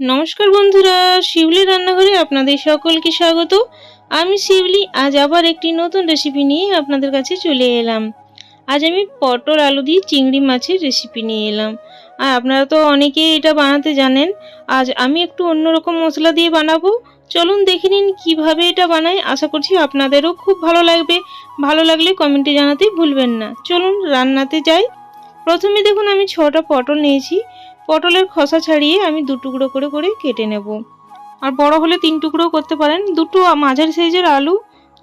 নমস্কার বন্ধুরা, শিউলি রান্নাঘরে আপনাদের সকলকে স্বাগত। আমি শিউলি, আজ আবার একটি নতুন রেসিপি নিয়ে আপনাদের কাছে চলে এলাম। আজ আমি পটল আলু দিয়ে চিংড়ি মাছের রেসিপি নিয়ে এলাম। আর আপনারা তো অনেকেই এটা বানাতে জানেন, আজ আমি একটু অন্যরকম মশলা দিয়ে বানাবো। চলুন দেখে নিন কীভাবে এটা বানাই, আশা করছি আপনাদেরও খুব ভালো লাগবে। ভালো লাগলে কমেন্টে জানাতে ভুলবেন না। চলুন রান্নাতে যাই। প্রথমে দেখুন আমি ছটা পটল নিয়েছি। পটলের খোসা ছাড়িয়ে আমি দু টুকরো করে করে কেটে নেব। আর বড় হলে তিন টুকরো করতে পারেন। দুটো মাঝারি সাইজের আলু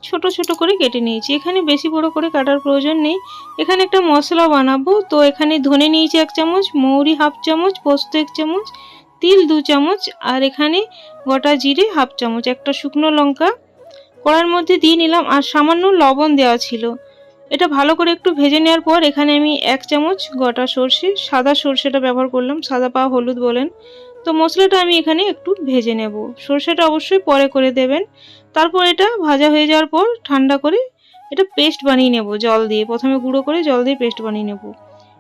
ছোট ছোট করে কেটে নিয়েছি। এখানে বেশি বড় করে কাটার প্রয়োজন নেই। এখানে একটা মশলা বানাবো। তো এখানে ধনে নিয়েছি এক চামচ, মৌরি হাফ চামচ, পোস্ত এক চামচ, তিল দু চামচ, আর এখানে গোটা জিরে হাফ চামচ, একটা শুকনো লঙ্কা। কড়ার মধ্যে দিয়ে নিলাম, আর সামান্য লবণ দেওয়া ছিল। এটা ভালো করে একটু ভেজে নেওয়ার পর এখানে আমি এক চামচ গোটা সর্ষে, সাদা সর্ষেটা ব্যবহার করলাম, সাদা পা হলুদ বলেন। তো মশলাটা আমি এখানে একটু ভেজে নেব। সর্ষেটা অবশ্যই পরে করে দেবেন। তারপর এটা ভাজা হয়ে যাওয়ার পর ঠান্ডা করে এটা পেস্ট বানিয়ে নেব জল দিয়ে। প্রথমে গুঁড়ো করে জল দিয়ে পেস্ট বানিয়ে নেব।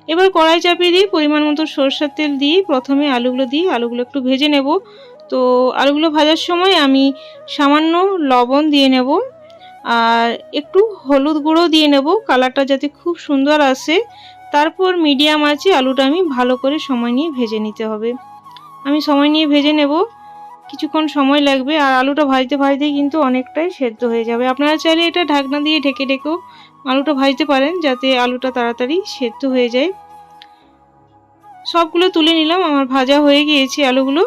এবার কড়াই চাপিয়ে দিয়ে পরিমাণ মতো সরষের তেল দিয়ে প্রথমে আলুগুলো দিয়ে আলুগুলো একটু ভেজে নেব। তো আলুগুলো ভাজার সময় আমি সামান্য লবণ দিয়ে নেব। আর একটু হলুদ গুঁড়ো দিয়ে নেব, কালারটা যাতে খুব সুন্দর আসে। তারপর মিডিয়াম আছে আলুটা আমি ভালো করে সময় নিয়ে ভেজে নিতে হবে। আমি সময় নিয়ে ভেজে নেব, কিছুক্ষণ সময় লাগবে আর আলুটা ভাজতে ভাজতে কিন্তু অনেকটাই সেদ্ধ হয়ে যাবে। আপনারা চাইলে এটা ঢাকনা দিয়ে ঢেকে ঢেকেও আলুটা ভাজতে পারেন, যাতে আলুটা তাড়াতাড়ি সেদ্ধ হয়ে যায়। সবগুলো তুলে নিলাম, আমার ভাজা হয়ে গিয়েছে আলুগুলো।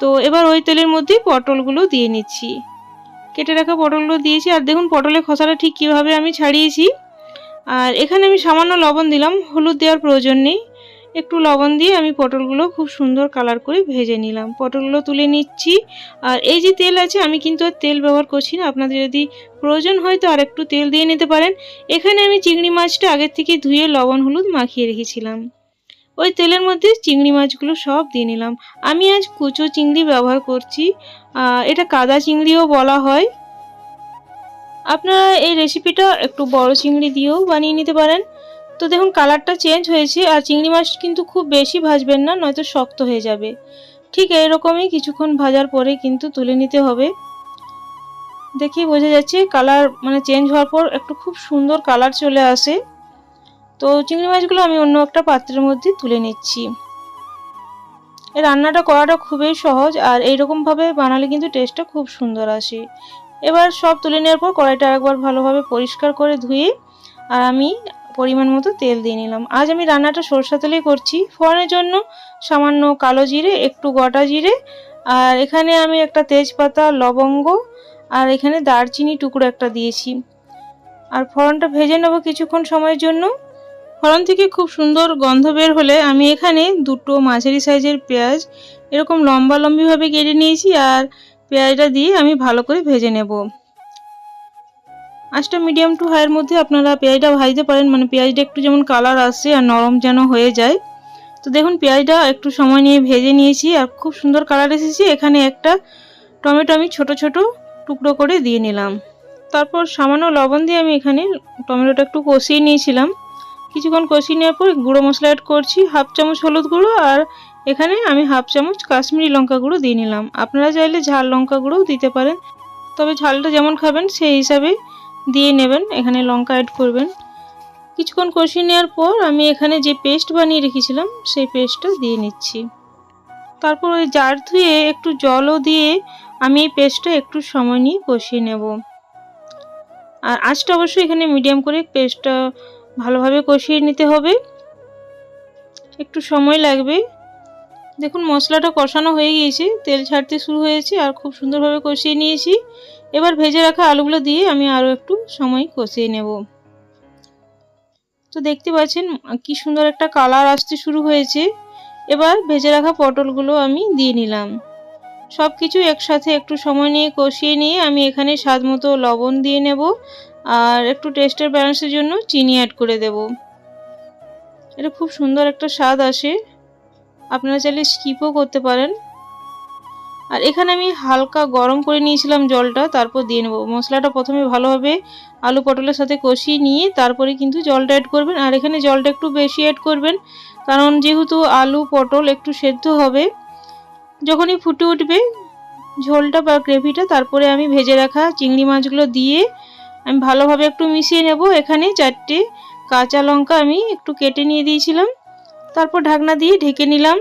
তো এবার ওই তেলের মধ্যে পটলগুলো দিয়ে নিচ্ছি। কেটে রাখা পটলগুলো দিয়েছি। আর দেখুন, পটলের খোসাটা ঠিক কীভাবে আমি ছাড়িয়েছি। আর এখানে আমি সামান্য লবণ দিলাম। হলুদ দেওয়ার প্রয়োজন নেই। একটু লবণ দিয়ে আমি পটলগুলো খুব সুন্দর কালার করে ভেজে নিলাম। পটলগুলো তুলে নিচ্ছি। আর এই যে তেল আছে, আমি কিন্তু আর তেল ব্যবহার করছি না। আপনাদের যদি প্রয়োজন হয় তো আর একটু তেল দিয়ে নিতে পারেন। এখানে আমি চিংড়ি মাছটা আগের থেকে ধুয়ে লবণ, হলুদ মাখিয়ে রেখেছিলাম। ওই তেলের মধ্যে চিংড়ি মাছগুলো সব দিয়ে নিলাম। আমি আজ কুচো চিংড়ি ব্যবহার করছি। এটা কাদা চিংড়িও বলা হয়। আপনারা এই রেসিপিটা একটু বড় চিংড়ি দিয়েও বানিয়ে নিতে পারেন। তো দেখুন কালারটা চেঞ্জ হয়েছে আর চিংড়ি মাছ কিন্তু খুব বেশি ভাজবেন না, নয়তো শক্ত হয়ে যাবে। ঠিক এরকমই কিছুক্ষণ ভাজার পরে কিন্তু তুলে নিতে হবে। দেখি বোঝা যাচ্ছে কালার মানে চেঞ্জ হওয়ার পর একটু খুব সুন্দর কালার চলে আসে। তো চিংড়ি মাছগুলো আমি অন্য একটা পাত্রের মধ্যে তুলে নিচ্ছি। রান্নাটা করাটা খুবই সহজ আর এইরকমভাবে বানালে কিন্তু টেস্টটা খুব সুন্দর আসে। এবার সব তুলে নেওয়ার পর কড়াইটা একবার ভালোভাবে পরিষ্কার করে ধুয়ে আর আমি পরিমাণ মতো তেল দিয়ে নিলাম। আজ আমি রান্নাটা সরষা তেলেই করছি। ফোড়নের জন্য সামান্য কালো জিরে, একটু গোটা জিরে আর এখানে আমি একটা তেজপাতা, লবঙ্গ আর এখানে দারচিনি টুকরো একটা দিয়েছি। আর ফোড়নটা ভেজে নেব কিছুক্ষণ সময়ের জন্য। ফোড়ন থেকে খুব সুন্দর গন্ধ বের হলে আমি এখানে দুটো মাঝারি সাইজের পেঁয়াজ এরকম লম্বা লম্বিভাবে কেটে নিয়েছি আর পেঁয়াজটা দিয়ে আমি ভালো করে ভেজে নেব। আঁচটা মিডিয়াম টু হাইয়ের মধ্যে আপনারা পেঁয়াজটা ভাজতে পারেন মানে পেঁয়াজটা একটু যেমন কালার আসে আর নরম যেন হয়ে যায়। তো দেখুন, পেঁয়াজটা একটু সময় নিয়ে ভেজে নিয়েছি আর খুব সুন্দর কালার এসেছে। এখানে একটা টমেটো আমি ছোট ছোট টুকরো করে দিয়ে নিলাম। তারপর সামান্য লবণ দিয়ে আমি এখানে টমেটোটা একটু কষিয়ে নিয়েছিলাম। কিছুক্ষণ কষিয়ে নেওয়ার পর গুঁড়ো মশলা অ্যাড করছি হাফ চামচ হলুদ গুঁড়ো আর এখানে আমি হাফ চামচ কাশ্মীরি লঙ্কা গুঁড়ো দিয়ে নিলাম। আপনারা চাইলে ঝাল লঙ্কা গুঁড়োও দিতে পারেন, তবে ঝালটা যেমন খাবেন সেই হিসাবে দিয়ে নেবেন, এখানে লঙ্কা অ্যাড করবেন। কিছুক্ষণ কষিয়ে নেওয়ার পর আমি এখানে যে পেস্ট বানিয়ে রেখেছিলাম, সেই পেস্টটা দিয়ে নিচ্ছি। তারপর ওই জার ধুয়ে একটু জলও দিয়ে আমি এই পেস্টটা একটু সময় নিয়ে কষিয়ে নেব। আর আঁচটা অবশ্যই এখানে মিডিয়াম করে পেস্টটা ভালোভাবে কষিয়ে নিতে হবে। একটু সময় লাগবে। দেখুন, মশলাটা কষানো হয়ে গিয়েছে, তেল ছাড়তে শুরু হয়েছে আর খুব সুন্দরভাবে কষিয়ে নিয়েছি। এবার ভেজে রাখা আলুগুলো দিয়ে আমি আরও একটু সময় কষিয়ে নেব। তো দেখতে পাচ্ছেন, কি সুন্দর একটা কালার আসতে শুরু হয়েছে। এবার ভেজে রাখা পটলগুলো আমি দিয়ে নিলাম। সব কিছু একসাথে একটু সময় নিয়ে কষিয়ে নিয়ে আমি এখানে স্বাদ মতো লবণ দিয়ে নেব। আর একটু টেস্টের ব্যালেন্সের জন্য চিনি অ্যাড করে দেব। এটা খুব সুন্দর একটা স্বাদ আসে। আপনারা চাইলে স্কিপও করতে পারেন। আর এখানে আমি হালকা গরম করে নিয়েছিলাম জলটা, তারপর দিয়ে নেব। মশলাটা প্রথমে ভালোভাবে আলু পটলের সাথে কষিয়ে নিয়ে তারপরে কিন্তু জলটা অ্যাড করবেন। আর এখানে জলটা একটু বেশি অ্যাড করবেন, কারণ যেহেতু আলু পটল একটু সেদ্ধ হবে, যখনই ফুটে উঠবে, ঝোলটা বা গ্রেভিটা তারপরে আমি ভেজে রাখা চিংড়ি মাছগুলো দিয়ে আমি ভালোভাবে একটু মিশিয়ে নেব। এখানে চারটে কাঁচা লঙ্কা আমি একটু কেটে নিয়ে দিয়েছিলাম। তারপর ঢাকনা দিয়ে ঢেকে নিলাম।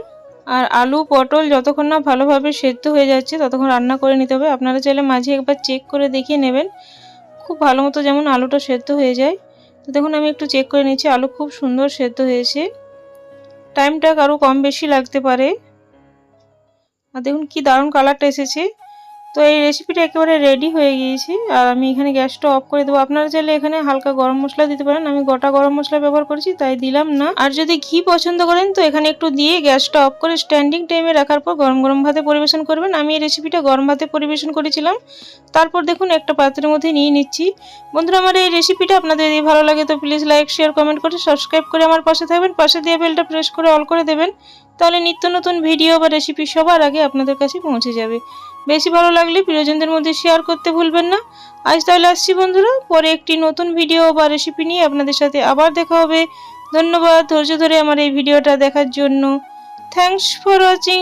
আর আলু, পটল যতক্ষণ না ভালোভাবে সেদ্ধ হয়ে যাচ্ছে ততক্ষণ রান্না করে নিতে হবে। আপনারা চাইলে মাঝে একবার চেক করে দেখিয়ে নেবেন। খুব ভালো মতো যেমন আলুটা সেদ্ধ হয়ে যায়। তো দেখুন, আমি একটু চেক করে নিচ্ছি। আলু খুব সুন্দর সেদ্ধ হয়েছে। টাইমটা কারও কম বেশি লাগতে পারে। আর দেখুন, কি দারুণ কালারটা এসেছে। তো এই রেসিপিটা একেবারে রেডি হয়ে গিয়েছে। আর আমি এখানে গ্যাসটা অফ করে দেবো। আপনারা চাইলে এখানে হালকা গরম মশলা দিতে পারেন। আমি গোটা গরম মশলা ব্যবহার করেছি, তাই দিলাম না। আর যদি ঘি পছন্দ করেন, তো এখানে একটু দিয়ে গ্যাসটা অফ করে স্ট্যান্ডিং টাইমে রাখার পর গরম গরম ভাতে পরিবেশন করবেন। আমি এই রেসিপিটা গরম ভাতে পরিবেশন করেছিলাম। তারপর দেখুন, একটা পাত্রের মধ্যে নিয়ে নিচ্ছি। বন্ধুরা, আমার এই রেসিপিটা আপনাদের যদি ভালো লাগে, তো প্লিজ লাইক শেয়ার কমেন্ট করে সাবস্ক্রাইব করে আমার পাশে থাকবেন। পাশে দিয়ে বেলটা প্রেস করে অল করে দেবেন। তাহলে নিত্য নতুন ভিডিও বা রেসিপি সবার আগে আপনাদের কাছে পৌঁছে যাবে। বেশি ভালো লাগলে প্রিয়জনদের মধ্যে শেয়ার করতে ভুলবেন না। আজ তাহলে আসছি বন্ধুরা, পরে একটি নতুন ভিডিও বা রেসিপি নিয়ে আপনাদের সাথে আবার দেখা হবে। ধন্যবাদ, ধৈর্য ধরে আমার এই ভিডিওটা দেখার জন্য। Thanks for watching